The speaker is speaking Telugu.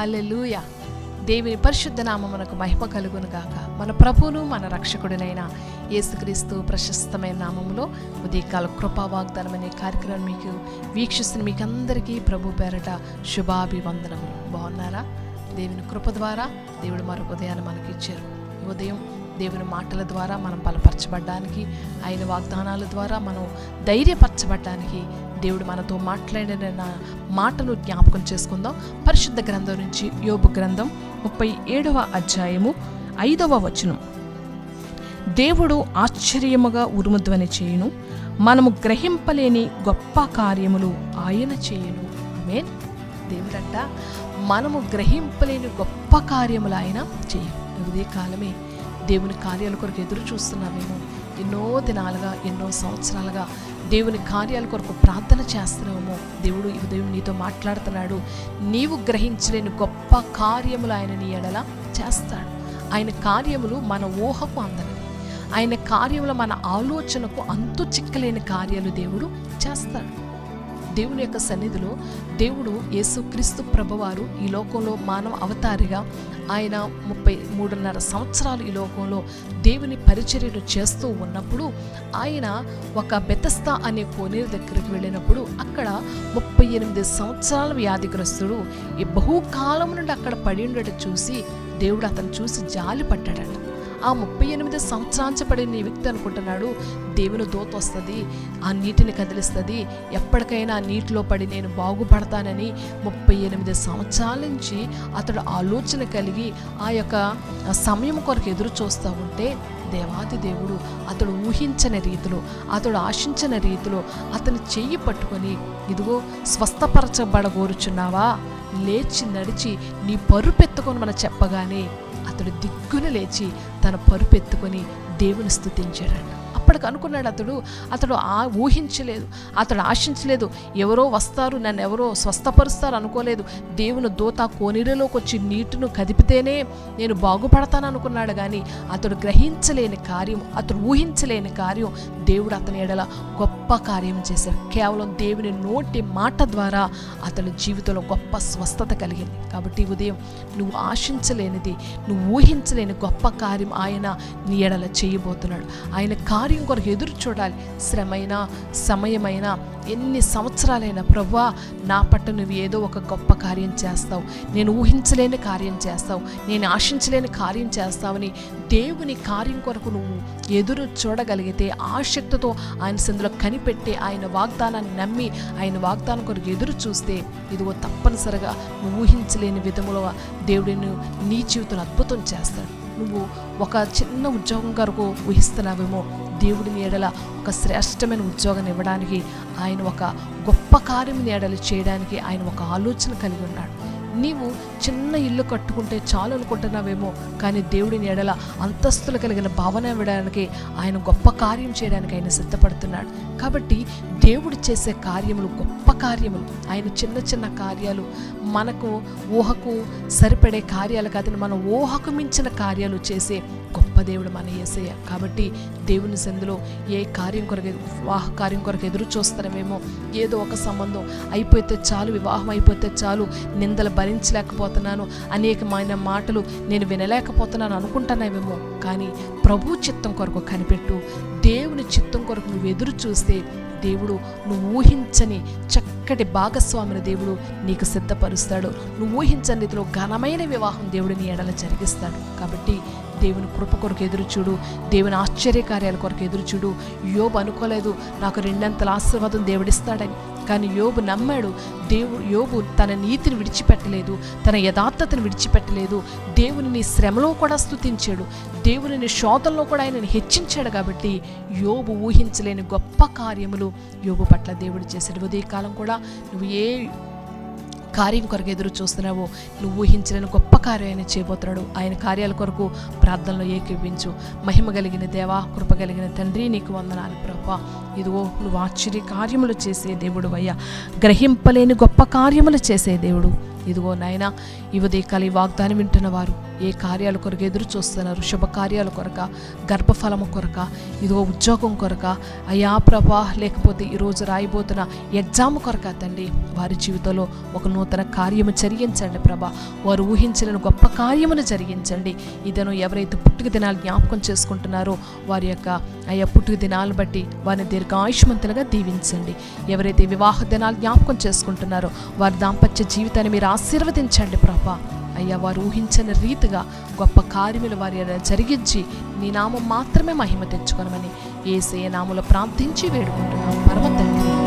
హలలుయ దేవుని పరిశుద్ధ నామమునకు మహిమ కలుగును గాక. మన ప్రభువును మన రక్షకుడినైన యేసుక్రీస్తు ప్రశస్తమైన నామములో ఉదయకాల కృపా వాగ్దానం అనే కార్యక్రమం మీకు వీక్షిస్తున్న మీకు అందరికీ ప్రభు పేరట శుభాభివందనములు. బాగున్నారా? దేవుని కృప ద్వారా దేవుడు మరొక ఉదయాన్ని మనకి ఇచ్చారు ఉదయం దేవుని మాటల ద్వారా మనం బలపరచబడ్డానికి ఆయన వాగ్దానాల ద్వారా మనం ధైర్యపరచబడ్డానికి దేవుడు మనతో మాట్లాడిన మాటలు జ్ఞాపకం చేసుకుందాం. పరిశుద్ధ గ్రంథం నుంచి యోబు గ్రంథం ముప్పై ఏడవ అధ్యాయము ఐదవ వచనం. దేవుడు ఆశ్చర్యముగా ఉరుముధ్వని చేయును. మనము గ్రహింపలేని గొప్ప కార్యములు ఆయన చేయును. ఆమేన్. దేవుడంట మనము గ్రహింపలేని గొప్ప కార్యములు ఆయన చేయను ఇదే కాలమే దేవుని కార్యాల కొరకు ఎదురు చూస్తున్నామేమో ఎన్నో దినాలుగా ఎన్నో సంవత్సరాలుగా దేవుని కార్యాల కొరకు ప్రార్థన చేస్తున్నామో దేవుడు ఈ ఉదయం నీతో మాట్లాడుతున్నాడు. నీవు గ్రహించలేని గొప్ప కార్యములు ఆయన నీ ఎడల చేస్తాడు. ఆయన కార్యములు మన ఊహకు అందనివి. ఆయన కార్యములు మన ఆలోచనకు అంతు చిక్కలేని కార్యాలు దేవుడు చేస్తాడు. దేవుని యొక్క సన్నిధిలో దేవుడు యేసుక్రీస్తు ప్రభువారు ఈ లోకంలో మానవ అవతారిగా ఆయన ముప్పై మూడున్నర సంవత్సరాలు ఈ లోకంలో దేవుని పరిచర్యను చేస్తూ ఉన్నప్పుడు ఆయన ఒక బెతస్తా అనే కోనేరు దగ్గరికి వెళ్ళినప్పుడు అక్కడ ముప్పై ఎనిమిది సంవత్సరాల వ్యాధిగ్రస్తుడు ఈ బహుకాలం నుండి అక్కడ పడి ఉండటం చూసి దేవుడు అతను చూసి జాలి పట్టాడట ఆ ముప్పై ఎనిమిది సంవత్సరాంచబడిన వ్యక్తి అనుకుంటున్నాడు దేవుని దోత వస్తుంది ఆ నీటిని కదిలిస్తుంది ఎప్పటికైనా ఆ నీటిలో పడి నేను బాగుపడతానని ముప్పై ఎనిమిది సంవత్సరాల నుంచి అతడు ఆలోచన కలిగి ఆ యొక్క సమయం కొరకు ఎదురు చూస్తూ ఉంటే దేవాది దేవుడు అతడు ఊహించని రీతిలో అతడు ఆశించిన రీతిలో అతని చెయ్యి పట్టుకొని ఇదిగో స్వస్థపరచబడగోరుచున్నావా? లేచి నడిచి నీ పరుపెత్తుకొని మనం చెప్పగానే అతడు దిగ్గున లేచి తన పరుపెత్తుకొని దేవుని స్థుతించాడంట. అప్పటికి అనుకున్నాడు అతడు అతడు ఆ ఊహించలేదు అతడు ఆశించలేదు ఎవరో వస్తారు నన్ను ఎవరో స్వస్థపరుస్తారు అనుకోలేదు. దేవుని దూత కోనిరలోకి వచ్చి నీటిను కదిపితేనే నేను బాగుపడతాను అనుకున్నాడు కానీ అతడు గ్రహించలేని కార్యం అతడు ఊహించలేని కార్యం దేవుడు అతని ఎడల గొప్ప కార్యం చేశాడు. కేవలం దేవుని నోటి మాట ద్వారా అతని జీవితంలో గొప్ప స్వస్థత కలిగింది. కాబట్టి ఉదయం నువ్వు ఆశించలేనిది నువ్వు ఊహించలేని గొప్ప కార్యం ఆయన నీ ఎడల చేయబోతున్నాడు. ఆయన కార్యం కొరకు ఎదురు చూడాలి. శ్రమైనా సమయమైనా ఎన్ని సంవత్సరాలైనా ప్రవ్వా నా పట్ల నువ్వు ఏదో ఒక గొప్ప కార్యం చేస్తావు. నేను ఊహించలేని కార్యం చేస్తావు. నేను ఆశించలేని కార్యం చేస్తావని దేవుని కార్యం కొరకు నువ్వు ఎదురు చూడగలిగితే ఆసక్తితో ఆయన సందులో కనిపెట్టి ఆయన వాగ్దానాన్ని నమ్మి ఆయన వాగ్దానం కొరకు ఎదురు చూస్తే ఇదిగో తప్పనిసరిగా నువ్వు ఊహించలేని విధములో దేవుడిని నీ జీవితంలో అద్భుతం చేస్తాడు. నువ్వు ఒక చిన్న ఉద్యోగం కొరకు ఊహిస్తున్నావేమో దేవుడి నీడల ఒక శ్రేష్టమైన ఉద్యోగం ఇవ్వడానికి ఆయన ఒక గొప్ప కార్యం నీడలు చేయడానికి ఆయన ఒక ఆలోచన కలిగి ఉన్నాడు. నీవు చిన్న ఇల్లు కట్టుకుంటే చాలు అనుకుంటున్నావేమో కానీ దేవుడిని ఎడల అంతస్తులు కలిగిన భావన ఇవ్వడానికి ఆయన గొప్ప కార్యం చేయడానికి ఆయన సిద్ధపడుతున్నాడు. కాబట్టి దేవుడు చేసే కార్యములు గొప్ప కార్యములు. ఆయన చిన్న చిన్న కార్యాలు మనకు ఊహకు సరిపడే కార్యాలు కాదని మన ఊహకు మించిన కార్యాలు చేసే గొప్ప దేవుడు మన ఏసయ్య కాబట్టి దేవుని సందులో ఏ కార్యం కొరకు వివాహ కార్యం కొరకు ఎదురు చూస్తారేమేమో ఏదో ఒక సంబంధం అయిపోతే చాలు వివాహం అయిపోతే చాలు నిందల భరించలేకపోతున్నాను. అనేకమైన మాటలు నేను వినలేకపోతున్నాను అనుకుంటున్నావేమో కానీ ప్రభు చిత్తం కొరకు కనిపెట్టు. దేవుని చిత్తం కొరకు నువ్వు ఎదురు చూస్తే దేవుడు నువ్వు ఊహించని చక్కటి భాగస్వామిని దేవుడు నీకు సిద్ధపరుస్తాడు. నువ్వు ఊహించని రీతిలో ఘనమైన వివాహం దేవుడిని నీ ఎడల జరిగిస్తాడు. కాబట్టి దేవుని కృప కొరకు ఎదురు చూడు. దేవుని ఆశ్చర్యకార్యాల కొరకు ఎదురు చూడు. యోబు అనుకోలేదు నాకు రెండంతల ఆశీర్వాదం దేవుడిస్తాడని. కానీ యోబు నమ్మాడు దేవుడు యోబు తన నీతిని విడిచిపెట్టలేదు తన యథార్థతను విడిచిపెట్టలేదు. దేవుని శ్రమలో కూడా స్థుతించాడు దేవుని శోధంలో కూడా ఆయనను హెచ్చించాడు కాబట్టి యోబు ఊహించలేని గొప్ప కార్యములు యోబు పట్ల దేవుడు చేశాడు. ఉదయకాలం కూడా నువ్వు ఏ కార్యం కొరకు ఎదురు చూస్తున్నావో. నువ్వు ఊహించలేని గొప్ప కార్యాన్ని చేయబోతున్నాడు. ఆయన కార్యాల కొరకు ప్రార్థనలో ఏకీపించు మహిమ కలిగిన దేవా కృప కలిగిన తండ్రి నీకు వందనాలు ప్రభా ఇదిగో నువ్వు ఆశ్చర్య కార్యములు చేసే దేవుడు అయ్యా. గ్రహింపలేని గొప్ప కార్యములు చేసే దేవుడు. ఇదిగో నాయన ఈ ఉదయకాల వాగ్దానం వింటున్న వారు ఏ కార్యాల కొరకు ఎదురు చూస్తున్నారు? శుభకార్యాల కొరక గర్భఫలము కొరక ఇదిగో ఉద్యోగం కొరక. అయా ప్రభా లేకపోతే ఈరోజు రాయిపోతున్న ఎగ్జామ్ కొరక తండ్రి. వారి జీవితంలో ఒక నూతన కార్యము జరిగించండి ప్రభా. వారు ఊహించిన గొప్ప కార్యమును జరిగించండి. ఇదను ఎవరైతే పుట్టుక దినాలు జ్ఞాపకం చేసుకుంటున్నారో వారి యొక్క అయ్యా పుట్టుక దినాలు బట్టి వారిని దీర్ఘాయుష్మంతులుగా దీవించండి. ఎవరైతే వివాహ దినాలు జ్ఞాపకం చేసుకుంటున్నారో వారి దాంపత్య జీవితాన్ని మీరు ఆశీర్వదించండి ప్రభా. అయ్యా వారు ఊహించని రీతిగా గొప్ప కార్యములు వారి జరిగించి నీ నామం మాత్రమే మహిమ తెచ్చుకొనమని ఏసే నాములు ప్రార్థించి వేడుకుంటున్నాం. పరమ తండ్రి.